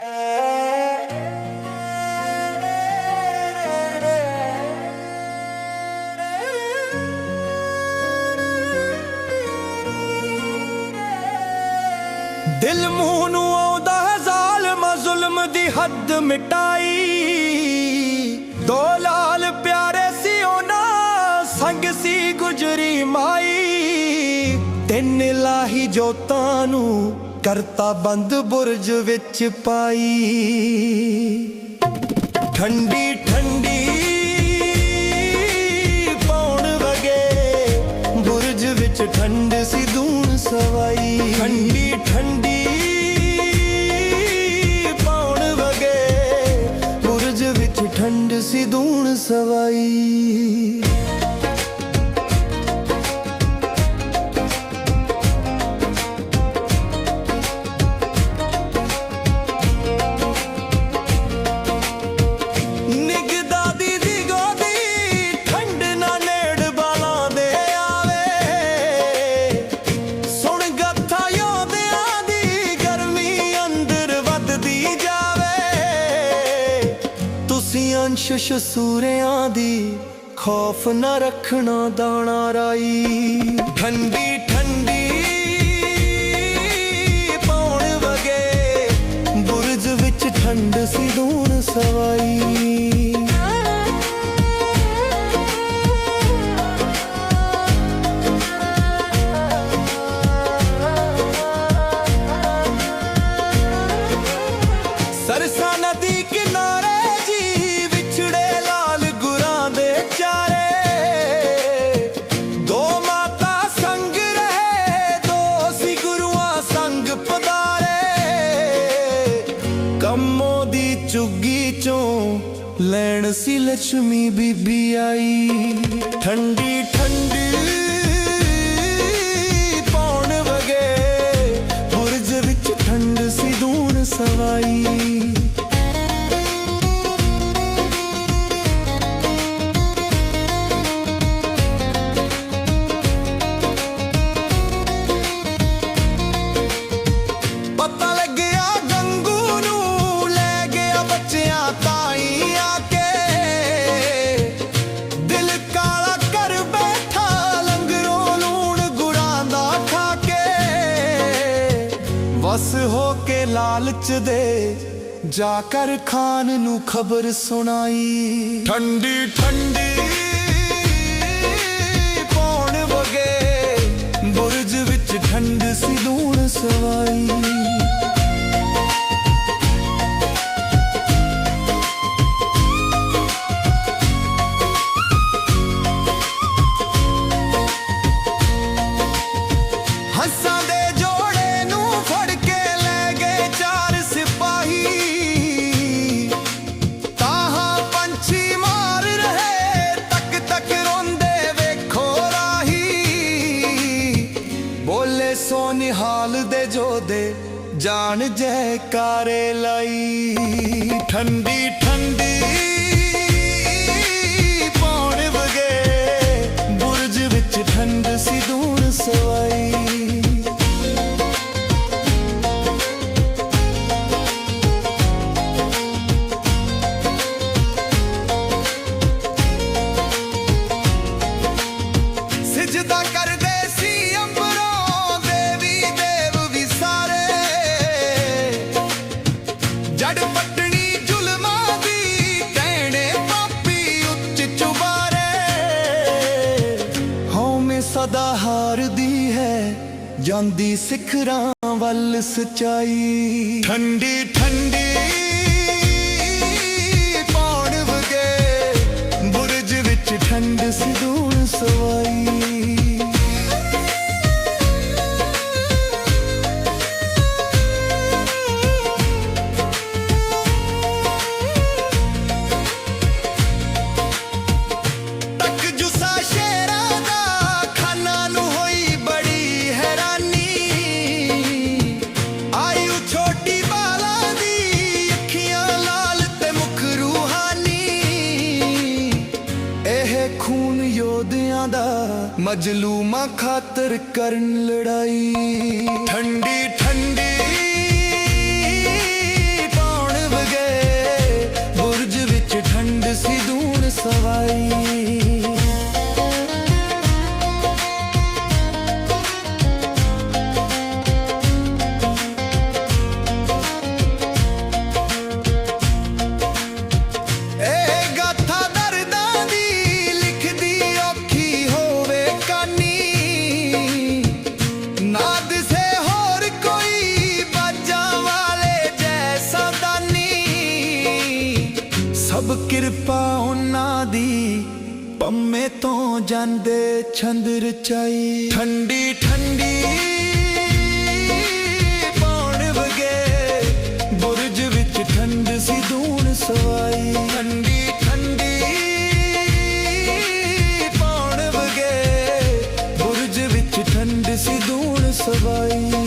ਦਿਲ ਮੂੰਹ ਨੂੰ ਆਉਂਦਾ ਹੈ ਜ਼ਾਲਮ, ਜ਼ੁਲਮ ਦੀ ਹੱਦ ਮਿਟਾਈ। ਦੋ ਲਾਲ ਪਿਆਰੇ ਸੀ ਉਹਨਾਂ, ਸੰਗ ਸੀ ਗੁਜਰੀ ਮਾਈ। ਤਿੰਨ ਲਾਹੀ ਜੋਤਾਂ ਨੂੰ ਕਰਤਾ ਬੰਦ ਬੁਰਜ ਵਿੱਚ ਪਾਈ। ਠੰਡੀ ਠੰਡੀ ਪੌਣ ਵਗੇ ਬੁਰਜ ਵਿੱਚ ਠੰਡ ਸੀ ਦੂਣ ਸਵਾਈ। ਠੰਡੀ ਠੰਡੀ ਪੌਣ ਵਗੇ ਬੁਰਜ ਵਿੱਚ ਠੰਡ ਸੀ ਦੂਣ ਸਵਾਈ। ਤੁਸੀਂ ਸੂਰਿਆਂ ਦੀ ਖੌਫ ਨਾ ਰੱਖਣਾ ਦਾਣਾ ਰਾਈ। ਠੰਡੀ ਠੰਡੀ ਪੌਣ ਵਗੇ ਬੁਰਜ ਵਿੱਚ ਠੰਡ ਸੀ ਦੂਣ ਸਵਾਈ। ਲੈਣ ਸੀ ਲక్ష్ਮੀ ਬੀਬੀ ਆਈ ਠੰਡੀ ਹੋ ਕੇ ਲਾਲਚ ਦੇ ਜਾ ਕਰ ਖਾਨ ਨੂੰ ਖਬਰ ਸੁਣਾਈ। ਠੰਡੀ ਠੰਡੀ ਬੋਲੇ ਸੋ ਨਿਹਾਲ ਦੇ ਜੋਦੇ ਜਾਣ ਜੈਕਾਰੇ ਲਈ। ਠੰਡੀ ਠੰਡੀ ਸਦਾ ਹਾਰਦੀ ਹੈ ਜਾਂਦੀ ਸਿਖਰਾਂ ਵੱਲ ਸਚਾਈ। ਠੰਡੀ ਠੰਡੀ ਮਜਲੂਮਾਂ ਖਾਤਰ ਕਰਨ ਲੜਾਈ। ਠੰਡੀ ਠੰਡੀ ਪੰਮੇ ਤੋਂ ਜਾਂਦੇ ਛੰਦ ਰਚਾਈ ਠੰਡੀ ਠੰਡੀ ਪਾਣ ਵਗੇ ਬੁਰਜ ਵਿੱਚ ਠੰਡ ਸੀ ਦੂਣ ਸਵਾਈ। ਠੰਡੀ ਠੰਡੀ ਪਾਣ ਵਗੇ ਬੁਰਜ ਵਿੱਚ ਠੰਡ ਸੀ ਦੂਣ ਸਵਾਈ।